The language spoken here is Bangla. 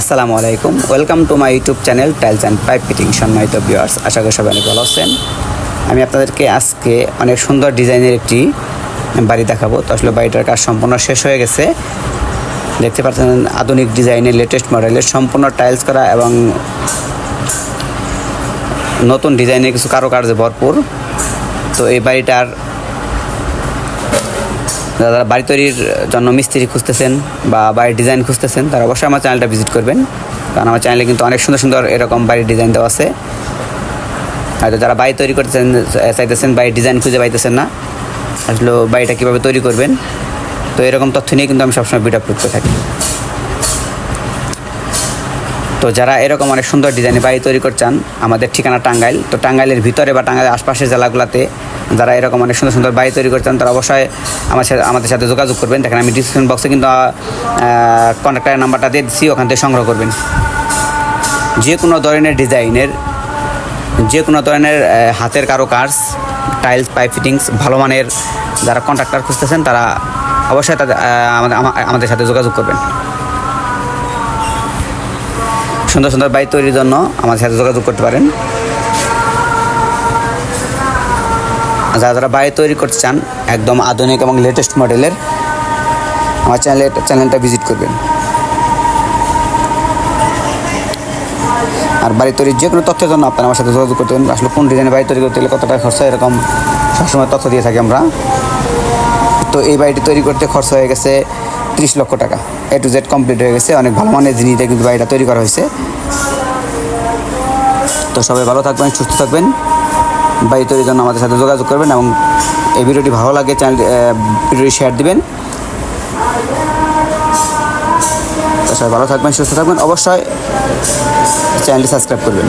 আসসালামু আলাইকুম। Welcome to my YouTube channel tiles and pipe fitting সম্মানিত ভিউয়ার্স আশা করি সবাই অনেক ভালো আছেন। আমি আপনাদেরকে আজকে অনেক সুন্দর ডিজাইনের একটি বাড়ি দেখাবো। তো আসলে বাড়িটার কাজ সম্পূর্ণ শেষ হয়ে গেছে। দেখতে পাচ্ছেন আধুনিক ডিজাইনের লেটেস্ট মডেলের সম্পূর্ণ টাইলস করা এবং নতুন ডিজাইনের কিছু কারুকার্যে ভরপুর। তো এই বাড়িটার যারা বাড়ি তৈরির জন্য মিস্ত্রি খুঁজতেছেন বা বাড়ির ডিজাইন খুঁজতেছেন, তারা অবশ্যই আমার চ্যানেলটা ভিজিট করবেন। কারণ আমার চ্যানেলে কিন্তু অনেক সুন্দর সুন্দর এরকম বাড়ির ডিজাইন দেওয়া আছে। হয়তো যারা বাড়ি তৈরি করতেছেন চাইতেছেন বাড়ির ডিজাইন খুঁজে পাইতেছেন না, আসলে বাড়িটা কীভাবে তৈরি করবেন? তো এরকম তথ্য নিয়ে কিন্তু আমি সবসময় ভিডিও আপলোড করে থাকি। তো যারা এরকম অনেক সুন্দর ডিজাইনের বাড়ি তৈরি করছেন, আমাদের ঠিকানা টাঙ্গাইল, তো টাঙ্গাইলের ভিতরে বা টাঙ্গাইলের আশপাশের জেলাগুলোতে যারা এরকম অনেক সুন্দর সুন্দর বাড়ি তৈরি করছেন, তারা অবশ্যই আমার সাথে আমাদের সাথে যোগাযোগ করবেন। দেখেন, আমি ডিসক্রিপশন বক্সে কিন্তু কন্ট্যাক্টারের নাম্বারটা দিয়ে দিচ্ছি ওখান থেকে সংগ্রহ করবেন। যে কোনো ধরনের ডিজাইনের, যে কোনো ধরনের হাতের কারও কাজ টাইলস পাইপ ফিটিংস ভালো মানের যারা কন্ট্রাক্টর খুঁজতেছেন, তারা অবশ্যই তাদের আমাদের আমাদের সাথে যোগাযোগ করবেন। সুন্দর সুন্দর বাড়ি তৈরির জন্য আমাদের সাথে যোগাযোগ করতে পারেন। যারা যারা বাড়ি তৈরি করতে চান, একদম আধুনিক এবং লেটেস্ট মডেলের আমার চ্যানেলে চ্যানেলটা ভিজিট করবেন। আর বাড়ি তৈরির যে কোনো তথ্যের জন্য আপনারা আমার সাথে যোগাযোগ করতে পারেন। আসলে কোন ডিজাইনে বাড়ি তৈরি করতে গেলে কত টাকা খরচ হয় এরকম সবসময় তথ্য দিয়ে থাকি আমরা। তো এই বাড়িটি তৈরি করতে খরচ হয়ে গেছে ত্রিশ লক্ষ টাকা। এ টু জেড কমপ্লিট হয়ে গেছে, অনেক ভালো মানের জিনিস কিন্তু বাড়িটা তৈরি করা হয়েছে। তো সবাই ভালো থাকবেন, সুস্থ থাকবেন। বাড়ি তৈরির জন্য আমাদের সাথে যোগাযোগ করবেন এবং এই ভিডিওটি ভালো লাগে, চ্যানেল ভিডিওটি শেয়ার দিবেন। তো সবাই ভালো থাকবেন, সুস্থ থাকবেন। অবশ্যই চ্যানেলটি সাবস্ক্রাইব করবেন।